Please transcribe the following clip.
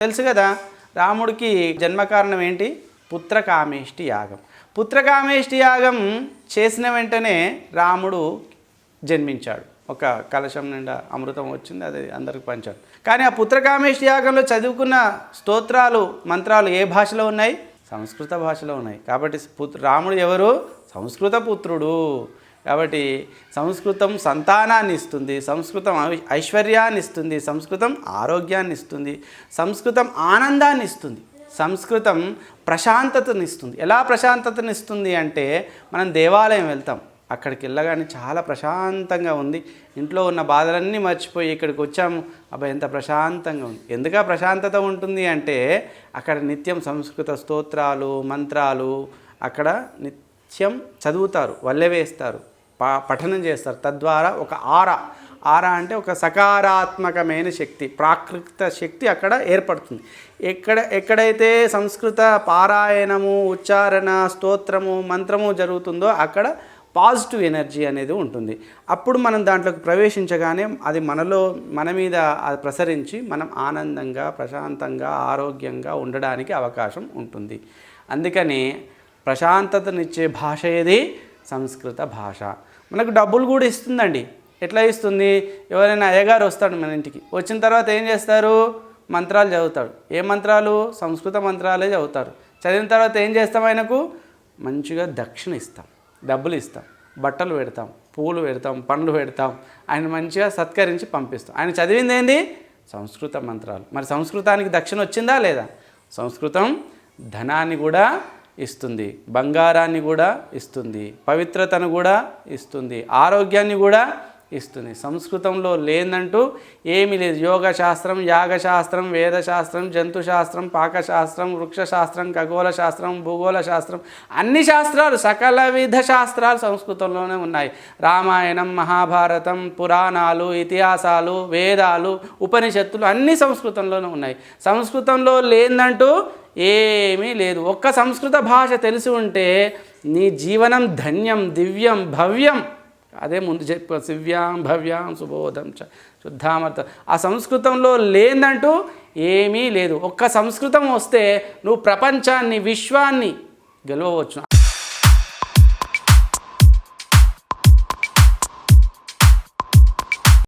తెలుసు కదా రాముడికి జన్మకారణం ఏంటి? పుత్రకామేష్టి యాగం. పుత్రకామేష్టి యాగం చేసిన వెంటనే రాముడు జన్మించాడు. ఒక కలశం నిండా అమృతం వచ్చింది అది అందరికి పంచాడు. కానీ ఆ పుత్రకామేష్టి యాగంలో చదువుకున్న స్తోత్రాలు మంత్రాలు ఏ భాషలో ఉన్నాయి? సంస్కృత భాషలో ఉన్నాయి. కాబట్టి పుత్ర రాముడు ఎవరు? సంస్కృత పుత్రుడు. కాబట్టి సంస్కృతం సంతానాన్ని ఇస్తుంది సంస్కృతం ఐశ్వర్యాన్ని ఇస్తుంది సంస్కృతం ఆరోగ్యాన్ని ఇస్తుంది సంస్కృతం ఆనందాన్ని ఇస్తుంది సంస్కృతం ప్రశాంతతని ఇస్తుంది. ఎలా ప్రశాంతతని ఇస్తుంది అంటే మనం దేవాలయం వెళ్తాం అక్కడికి వెళ్ళగానే చాలా ప్రశాంతంగా ఉంది. ఇంట్లో ఉన్న బాధలన్నీ మర్చిపోయి ఇక్కడికి వచ్చాము అబ్బాయి ఎంత ప్రశాంతంగా ఉంది. ఎందుక ప్రశాంతత ఉంటుంది అంటే అక్కడ నిత్యం సంస్కృత స్తోత్రాలు మంత్రాలు అక్కడ నిత్యం చదువుతారు వల్లె వేస్తారు. పా పఠనం చేస్తారు. తద్వారా ఒక ఆర ఆర అంటే ఒక సకారాత్మకమైన శక్తి ప్రాకృత శక్తి అక్కడ ఏర్పడుతుంది. ఎక్కడ ఎక్కడైతే సంస్కృత పారాయణము ఉచ్చారణ స్తోత్రము మంత్రము జరుగుతుందో అక్కడ పాజిటివ్ ఎనర్జీ అనేది ఉంటుంది. అప్పుడు మనం దాంట్లోకి ప్రవేశించగానే అది మనలో మన మీద అది ప్రసరించి మనం ఆనందంగా ప్రశాంతంగా ఆరోగ్యంగా ఉండడానికి అవకాశం ఉంటుంది. అందుకని ప్రశాంతతనిచ్చే భాష ఏది? సంస్కృత భాష. మనకు డబ్బులు కూడా ఇస్తుందండి. ఎట్లా ఇస్తుంది? ఎవరైనా అయ్యగారు వస్తాడు మన ఇంటికి. వచ్చిన తర్వాత ఏం చేస్తారు? మంత్రాలు చదువుతాడు. ఏ మంత్రాలు? సంస్కృత మంత్రాలే చదువుతారు. చదివిన తర్వాత ఏం చేస్తాం ఆయనకు? మంచిగా దక్షిణ ఇస్తాం. డబ్బులు ఇస్తాం. బట్టలు పెడతాం. పూలు పెడతాం. పండ్లు పెడతాం. ఆయన మంచిగా సత్కరించి పంపిస్తాం. ఆయన చదివింది ఏంది? సంస్కృత మంత్రాలు. మరి సంస్కృతానికి దక్షిణ వచ్చిందా లేదా? సంస్కృతం ధనాన్ని కూడా ఇస్తుంది. బంగారాన్ని కూడా ఇస్తుంది. పవిత్రతను కూడా ఇస్తుంది. ఆరోగ్యాన్ని కూడా ఇస్తుంది. సంస్కృతంలో లేదంటూ ఏమీ లేదు. యోగ శాస్త్రం యాగశాస్త్రం వేదశాస్త్రం జంతుశాస్త్రం పాకశాస్త్రం వృక్షశాస్త్రం ఖగోళ శాస్త్రం భూగోళ శాస్త్రం అన్ని శాస్త్రాలు సకల విధ శాస్త్రాలు సంస్కృతంలోనే ఉన్నాయి. రామాయణం మహాభారతం పురాణాలు ఇతిహాసాలు వేదాలు ఉపనిషత్తులు అన్నీ సంస్కృతంలోనే ఉన్నాయి. సంస్కృతంలో లేదంటూ ఏమీ లేదు. ఒక్క సంస్కృత భాష తెలిసి ఉంటే నీ జీవనం ధన్యం దివ్యం భవ్యం అదే ముందు చెప్ప శివ్యాం భవ్యాం సుబోధం చ శుద్ధామర్థ. ఆ సంస్కృతంలో లేదంటూ ఏమీ లేదు. ఒక్క సంస్కృతం వస్తే నువ్వు ప్రపంచాన్ని విశ్వాన్ని గెలవవచ్చు